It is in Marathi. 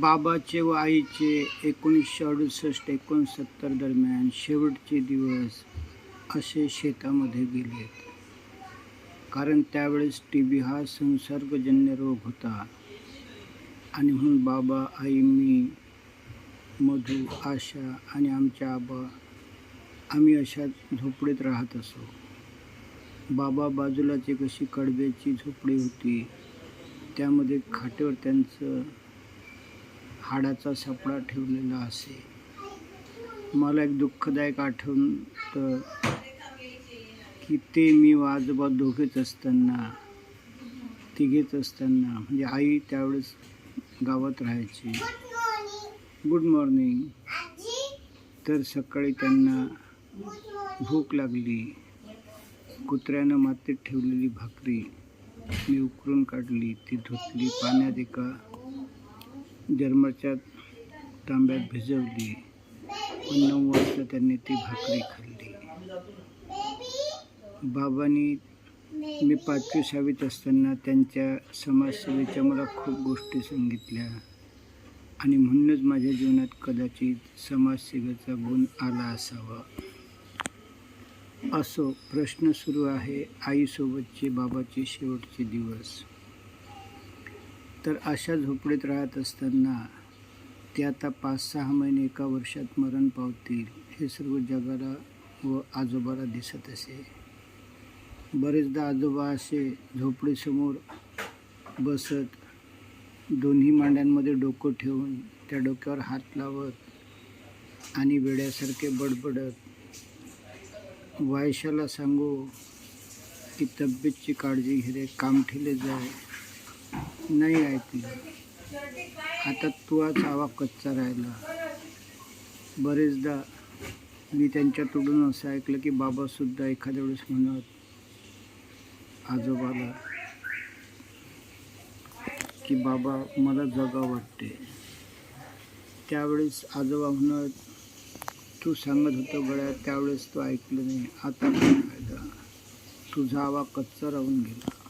बाबाचे व आईचे एकोणीसशे अडुसष्ट एकोणसत्तर दरम्यान शेवटचे दिवस असे शेतामध्ये गेलेत कारण त्यावेळेस टी बी हा संसर्गजन्य रोग होता आणि म्हणून बाबा आई मी मधू आशा आणि आमच्या आबा आम्ही अशा झोपडीत राहत असो. बाबा बाजूलाच एक अशी कडब्याची झोपडी होती. त्यामध्ये खाटेवर त्यांचं हाडाचा सापळा ठेवलेला असे. मला एक दुःखदायक आठवण तर की ते मी व आजोबा दोघेच असताना तिघेच असताना म्हणजे आई त्यावेळेस गावात राहायची. गुड मॉर्निंग तर सकाळी त्यांना भूक लागली. कुत्र्यानं मातीत ठेवलेली भाकरी मी उकरून काढली. ती धुतली. पाण्यात एका जर्मरच्या तांब्यात भिजवली. पण नऊ वाजता त्यांनी ती भाकरी खाल्ली. बाबांनी मी पाचवी सहावीत असताना त्यांच्या समाजसेवेच्या मला खूप गोष्टी सांगितल्या. आणि म्हणूनच माझ्या जीवनात कदाचित समाजसेवेचा गुण आला असावा. असो प्रश्न सुरू आहे आईसोबतचे बाबाचे शेवटचे दिवस. तर अशा झोपडीत राहत असताना ते आता पाच सहा महिने एका वर्षात मरण पावतील हे सर्व जगाला व आजोबाला दिसत असे. बरेचदा आजोबा असे झोपडीसमोर बसत दोन्ही मांड्यांमध्ये डोकं ठेवून त्या डोक्यावर हात लावत आणि वेड्यासारखे बडबडत वायशाला सांगू की तब्येतची काळजी घे रे कामठीले जाय. नाही ऐकलं आता तुझाच आवा कच्चा राहिला. बरेचदा मी त्यांच्यातोडून असं ऐकलं की बाबासुद्धा एखाद्या वेळेस म्हणत आजोबाला की बाबा मला जगा वाटते. त्यावेळेस आजोबा म्हणत तू सांगत होतो गळ्यात त्यावेळेस तो ऐकलं नाही. आता काय फायदा? तुझा आवा कच्चा राहून गेला.